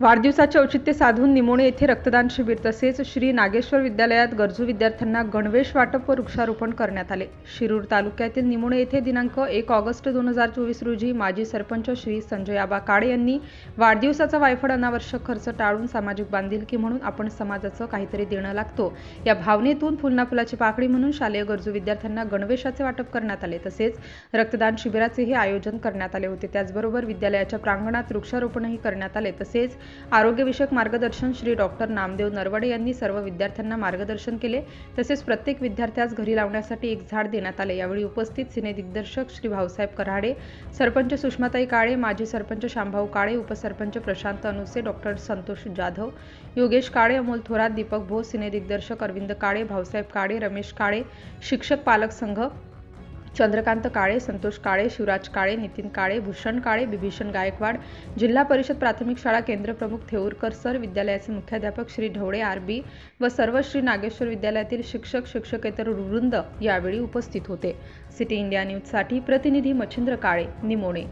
वाढदिवसाचे औचित्य साधून निमोणे येथे रक्तदान शिबिर तसेच श्री नागेश्वर विद्यालयात गरजू विद्यार्थ्यांना गणवेश वाटप व वृक्षारोपण करण्यात आले. शिरूर तालुक्यातील निमोणे येथे दिनांक एक ऑगस्ट दोन हजार चोवीस रोजी माजी सरपंच श्री संजय आबा काळे यांनी वाढदिवसाचा वायफळ अनावश्यक खर्च टाळून सामाजिक बांधिलकी म्हणून आपण समाजाचं काहीतरी देणं लागतो. या भावनेतून फुलना फुलाची पाकळी म्हणून शालेय गरजू विद्यार्थ्यांना गणवेशाचे वाटप करण्यात आले. तसेच रक्तदान शिबिराचेही आयोजन करण्यात आले होते. त्याचबरोबर विद्यालयाच्या प्रांगणात वृक्षारोपणही करण्यात आले. तसेच आरोग्यविषयक मार्गदर्शन श्री डॉक्टर नामदेव नरवडे यांनी सर्व विद्यार्थ्यांना मार्गदर्शन केले. तसेच प्रत्येक विद्यार्थ्यास घरी लावण्यासाठी एक झाड देण्यात आले. यावेळी उपस्थित सिनेदिग्दर्शक श्री भाऊसाहेब कराडे सरपंच सुषमाताई काळे माजी सरपंच शांभाऊ काळे उपसरपंच प्रशांत अनुसे डॉक्टर संतोष जाधव योगेश काळे अमोल थोरात दीपक भोस सिनेदिग्दर्शक अरविंद काळे भाऊसाहेब काळे रमेश काळे शिक्षक पालक संघ चंद्रकांत काळे संतोष काळे शिवराज काळे नितीन काळे भूषण काळे बिभीषण गायकवाड जिल्हा परिषद प्राथमिक शाळा केंद्रप्रमुख थेऊरकर सर विद्यालयाचे मुख्याध्यापक श्री ढवळे आर बी व सर्व श्री नागेश्वर विद्यालयातील शिक्षक शिक्षकेतर वृंद यावेळी उपस्थित होते. सिटी इंडिया न्यूजसाठी प्रतिनिधी मच्छिंद्र काळे निमोणे.